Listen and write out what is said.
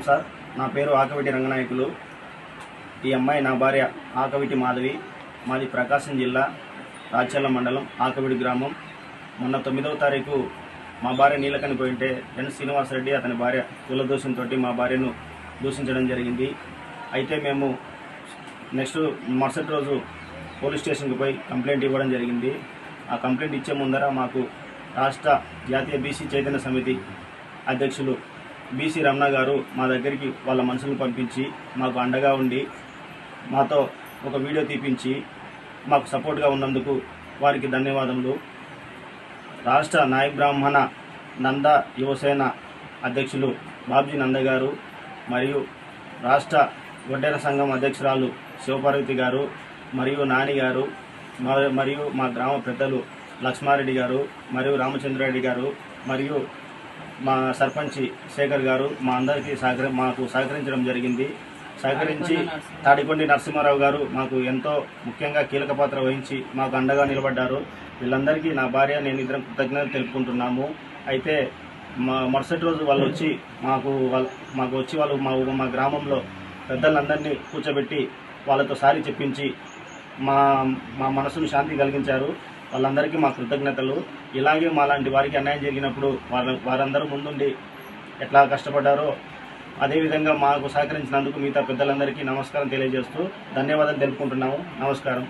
Sir నా పేరు ఆకవిటి రంగనాయకులు. ఈ అమ్మాయి నా భార్య ఆకవిటి మాధవి. మాది ప్రకాశం జిల్లా రాచర్ల మండలం ఆకవిడి గ్రామం. మొన్న తొమ్మిదవ తారీఖు మా భార్య నీళ్ళకని పోయింటే ఎన్ శ్రీనివాసరెడ్డి అతని భార్య కులదోషంతో మా భార్యను దూషించడం జరిగింది. అయితే మేము నెక్స్ట్ మరుసటి రోజు పోలీస్ స్టేషన్కి పోయి కంప్లైంట్ ఇవ్వడం జరిగింది. ఆ కంప్లైంట్ ఇచ్చే ముందర మాకు రాష్ట్ర జాతీయ బీసీ చైతన్య సమితి అధ్యక్షులు బీసీ రమణ గారు మా దగ్గరికి వాళ్ళ మనుషులను పంపించి మాకు అండగా ఉండి మాతో ఒక వీడియో తీపించి మాకు సపోర్ట్గా ఉన్నందుకు వారికి ధన్యవాదములు. రాష్ట్ర నాయక్ బ్రాహ్మణ నంద యువసేన అధ్యక్షులు బాబ్జీ నంద గారు మరియు రాష్ట్ర గొడ్డెర సంఘం అధ్యక్షురాలు శివపార్వతి గారు మరియు నాని గారు మరియు మా గ్రామ పెద్దలు లక్ష్మారెడ్డి గారు మరియు రామచంద్రారెడ్డి గారు మరియు మా సర్పంచి శేఖర్ గారు మా అందరికీ సహకరి మాకు సహకరించడం జరిగింది. సహకరించి తాడికొండి నరసింహారావు గారు మాకు ఎంతో ముఖ్యంగా కీలక పాత్ర వహించి మాకు అండగా నిలబడ్డారు. వీళ్ళందరికీ నా భార్య నేను ఇద్దరం కృతజ్ఞతలు తెలుపుకుంటున్నాము. అయితే మా మరుసటి రోజు వాళ్ళు వచ్చి మాకు వాళ్ళ మాకు వచ్చి వాళ్ళు మా మా గ్రామంలో పెద్దలందరినీ కూర్చోబెట్టి వాళ్ళతో సారి చెప్పించి మా మా మనసును శాంతి కలిగించారు. వాళ్ళందరికీ మా కృతజ్ఞతలు. ఇలాగే మాలాంటి వారికి అన్యాయం జరిగినప్పుడు వారు వారందరూ ముందుండి ఎట్లా కష్టపడ్డారో అదేవిధంగా మాకు సహకరించినందుకు మిగతా పెద్దలందరికీ నమస్కారం తెలియజేస్తూ ధన్యవాదాలు తెలుపుకుంటున్నాము. నమస్కారం.